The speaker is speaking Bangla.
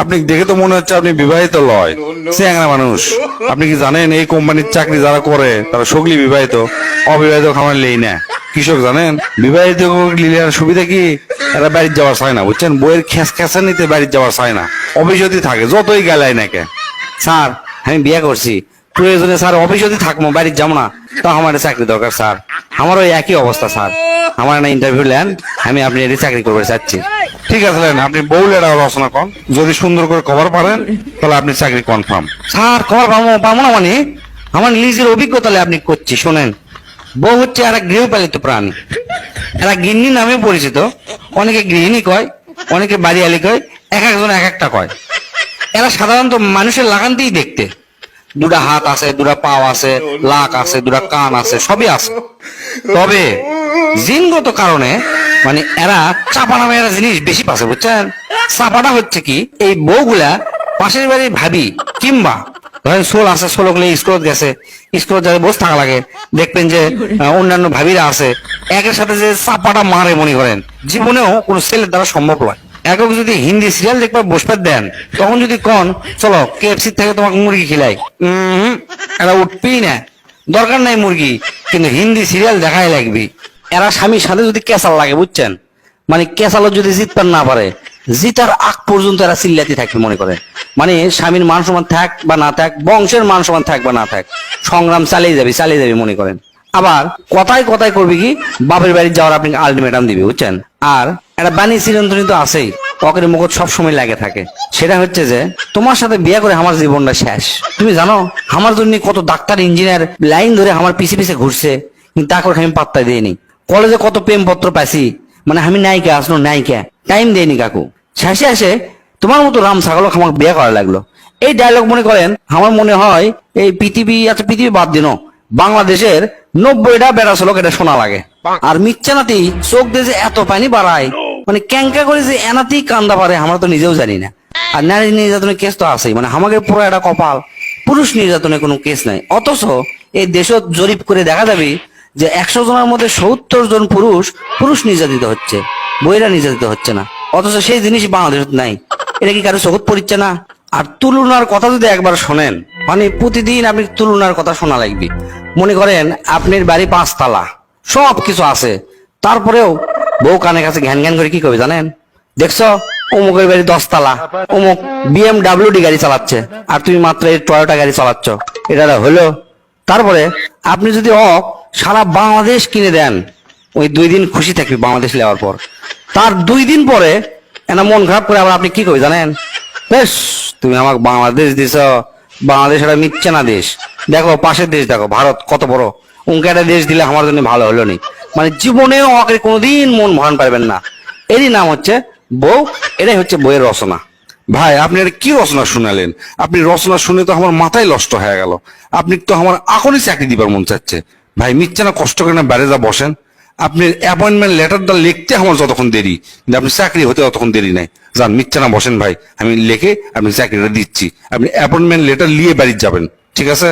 আপনি দেখে তো মনে হচ্ছে আপনি বিবাহিত লয়। চেংরা মানুষ। আপনি কি জানেন এই কোম্পানির চাকরি যারা করে তারা সগলি বিবাহিত? অবিবাহিত খামার লেই না। কৃষক জানেন? বিবাহিত সুবিধা কি? এরা বাড়ির যাওয়ার চায় না বুঝছেন? বইয়ের খেস খেসা নিতে বাড়ির যাওয়ার চায় না। অভিযোগই থাকে যতই গেলায় নাকি স্যার আমি বিয়ে করছি। প্রয়োজনে স্যার অফিস যদি থাকব বাড়ির যাব না। তো আমার চাকরি দরকার স্যার। আমারও একই অবস্থা স্যার। আমার না ইন্টারভিউ নেন আমি আপনি এটি চাকরি করতে চাচ্ছি ঠিক আছে আপনি বউ লেডা রচনা কন যদি সুন্দর করে কভার পারেন, তাহলে আপনি চাকরি কনফার্ম স্যার খবর পাবো পাবো না মানে? আমার নিজের অভিজ্ঞতা আপনি করছি, শোনেন। বউ হচ্ছে আর এক গৃহপালিত প্রাণী। এরা গিন্নি নামে পরিচিত। অনেকে গৃহিণী কয়, অনেকে বাড়িয়ালি কয়, এক একজন এক একটা কয়। এরা সাধারণত মানুষের লাগানতেই দেখতে। দুটা হাত আছে, দুটা পাও আছে, লাক আছে, দুটা কান আছে, সবই আছে। তবে জিনগত কারণে মানে এরা চাপা নামে এরা জিনিস বেশি পাচ্ছে বুঝছেন? চাপাটা হচ্ছে কি, এই বউগুলা পাশের বাড়ির ভাবি কিংবা ধরেন সোল আছে ষোলো গুলো স্কুলত গেছে, স্কুলত যাতে বসে থাকা লাগে, দেখবেন যে অন্যান্য ভাবিরা আছে, একের সাথে যে চাপাটা মারে মনে করেন, জীবনেও কোনো ছেলের দ্বারা সম্ভব নয়। একক যদি হিন্দি সিরিয়াল দেখবার বসবে দেন, তখন যদি কন, চলো কেএফসি থেকে তোমাকে মুরগি খিলাই। এরা উঠবেই না। দরকার নাই মুরগি, কিন্তু হিন্দি সিরিয়াল দেখাই লাগবে। এরা স্বামীর সাথে যদি কেসাল লাগে, বুঝছেন? মানে কেসালও যদি জিতপার না পারে, জিতার আগ পর্যন্ত এরা চিল্লাতি থাকবে, মনে করে। মানে স্বামীর মান সমান থাক বা না থাক, বংশের মান সমান থাক বা না থাক, সংগ্রাম চালিয়ে যাবে চালিয়ে যাবে, মনে করেন। আবার কথায় কথায় করবে কি, বাপের বাড়ি যাওয়ার আপনি আলটিমেটাম দিবে, বুঝছেন? আর একটা বাণী চিরন্তনী তো আছেই পকের মুখত সবসময় লাগে থাকে। সেটা হচ্ছে যে, তোমার সাথে বিয়ে করে আমার জীবনটা শেষ। তুমি জানো, আমার জন্য কত ডাক্তার, ইঞ্জিনিয়ার লাইন ধরে আমার পিছে পিছে ঘুরছে, কিন্তু তাকে আমি পাত্তা দিইনি। কলেজে কত প্রেমপত্র পাইছি? মানে আমি নায়িকা আসলো নায়িকা। টাইম দেয়নি কাকু। শেষে আসে তোমার মতো রাম ছাগলক আমার বিয়ে করা লাগল। এই ডায়লগ মনে করেন, আমার মনে হয় এই পৃথিবী আচ্ছা পৃথিবী বাদ দিন। বাংলাদেশের নব্বইটা বেড়াছো লোক এটা শোনা লাগে। আর মিচ্ছানাতেই চোখ দিয়ে যে এত পানি বাড়ায় মানে ক্যাঙ্কা করে যে এনাতেই কান্দা পারে, আমরা তো নিজেও জানি না। আর নারী নির্যাতনের কেস তো আছেই মানে আমাদের পুরো একটা কপাল। পুরুষ নির্যাতনের কোনো কেস নাই। অথচ এই দেশত জরিপ করে দেখা যাবে যে একশো জনের মধ্যে সত্তর জন পুরুষ পুরুষ নির্যাতিত হচ্ছে, বইরা নির্যাতিত হচ্ছে না। অথচ সেই জিনিস বাংলাদেশ নাই। এটা কি কারও চোখত পড়ছে না? আর তুলনার কথা যদি একবার শোনেন মানে প্রতিদিন আপনি তুলনার কথা শোনা লাগবে। মনে করেন, আপনার বাড়ি পাঁচতলা সব কিছু আছে। তারপরেও বউ কানে কাছে ঘ্যান ঘ্যান করে কি করবে জানেন? দেখছ? অমুকের বাড়ি দশতলা, অমুক বিএমডাব্লিউ ডি গাড়ি চালাচ্ছে, আর তুমি মাত্র এই টয়োটা গাড়ি চালাচ্ছ। এটা হলো। তারপরে আপনি যদি অ সারা বাংলাদেশ কিনে দেন। ওই দুই দিন খুশি থাকবে বাংলাদেশ নেওয়ার পর। তার দুই দিন পরে এনা মন খারাপ করে আবার আপনি কি করবে জানেন? বেশ, তুমি আমাকে বাংলাদেশ দিছ। বাংলাদেশ একটা মিথ্যে না দেশ। দেখো, পাশের দেশ দেখো, ভারত কত বড়। উনকে একটা দেশ দিলে আমার জন্য ভালো হলো নি। মানে জীবনেও আমাকে কোনোদিন মন ভরান পারবেন না। এরই নাম হচ্ছে বউ, এটাই হচ্ছে বইয়ের রচনা। ভাই, আপনি এটা কি রচনা শুনালেন? আপনি রচনা শুনে তো আমার মাথায় নষ্ট হয়ে গেল। আপনি তো আমার এখনই চাকরি দিবার মন চাচ্ছে। ভাই, মিথ্যা না, কষ্ট করে না বাইরে যা বসেন। আপনি অ্যাপয়েন্টমেন্ট লেটারটা লিখতে আমার যতক্ষণ দেরি, কিন্তু আপনি চাকরি হতে ততক্ষণ দেরি নাই। যান, মিথ্যা না বসেন ভাই। আমি লিখে আপনি চাকরিটা দিচ্ছি। আপনি অ্যাপয়েন্টমেন্ট লেটার নিয়ে বাড়ি যাবেন, ঠিক আছে?